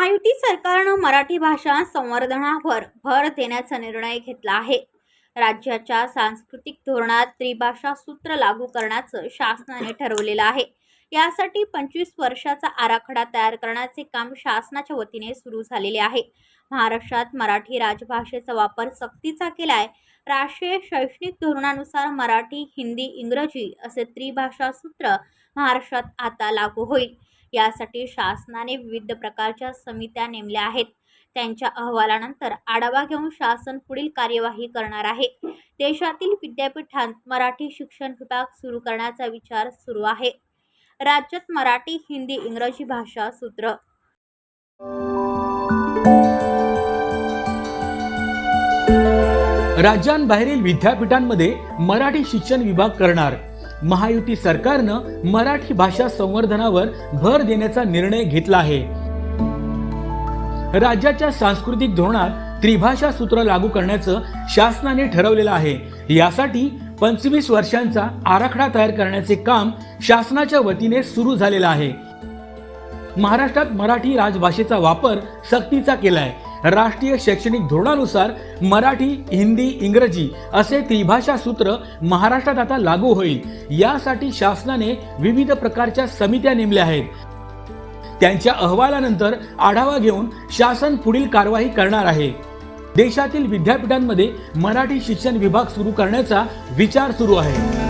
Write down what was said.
महायुती सरकारनं मराठी भाषा संवर्धनावर भर देण्याचा निर्णय घेतला आहे. राज्याच्या सांस्कृतिक धोरणात त्रिभाषा सूत्र लागू करण्याचं शासनाने ठरवलेलं आहे. यासाठी पंचवीस वर्षाचा आराखडा तयार करण्याचे काम शासनाच्या वतीने सुरू झालेले आहे. महाराष्ट्रात मराठी राजभाषेचा वापर सक्तीचा केलाय. राष्ट्रीय शैक्षणिक धोरणानुसार मराठी हिंदी इंग्रजी असे त्रिभाषा सूत्र महाराष्ट्रात आता लागू होईल. यासाठी शासनाने विविध प्रकारच्या समित्या नेमल्या आहेत. त्यांच्या अहवालानंतर आढावा घेऊन शासन पुढील कार्यवाही करणार आहे. देशातील विद्यापीठांत मराठी शिक्षण विभाग सुरू करण्याचा विचार सुरू आहे. राज्यात मराठी हिंदी इंग्रजी भाषा सूत्र. राज्यांबाहेरील विद्यापीठांमध्ये मराठी शिक्षण विभाग करणार. महायुती सरकारनं मराठी भाषा संवर्धनावर भर देण्याचा निर्णय घेतला आहे. राज्याच्या सांस्कृतिक धोरणात त्रिभाषा सूत्र लागू करण्याचं शासनाने ठरवलेलं आहे. यासाठी पंचवीस वर्षांचा आराखडा तयार करण्याचे काम शासनाच्या वतीने सुरू झालेलं आहे. महाराष्ट्रात मराठी राजभाषेचा वापर सक्तीचा केलाय. राष्ट्रीय शैक्षणिक धोरणानुसार मराठी हिंदी इंग्रजी असे त्रिभाषा सूत्र महाराष्ट्रात आता लागू होईल. यासाठी शासनाने विविध प्रकारच्या समित्या नेमल्या आहेत. त्यांच्या अहवालानंतर आढावा घेऊन शासन पुढील कारवाई करणार आहे. देशातील विद्यापीठांमध्ये मराठी शिक्षण विभाग सुरू करण्याचा विचार सुरू आहे.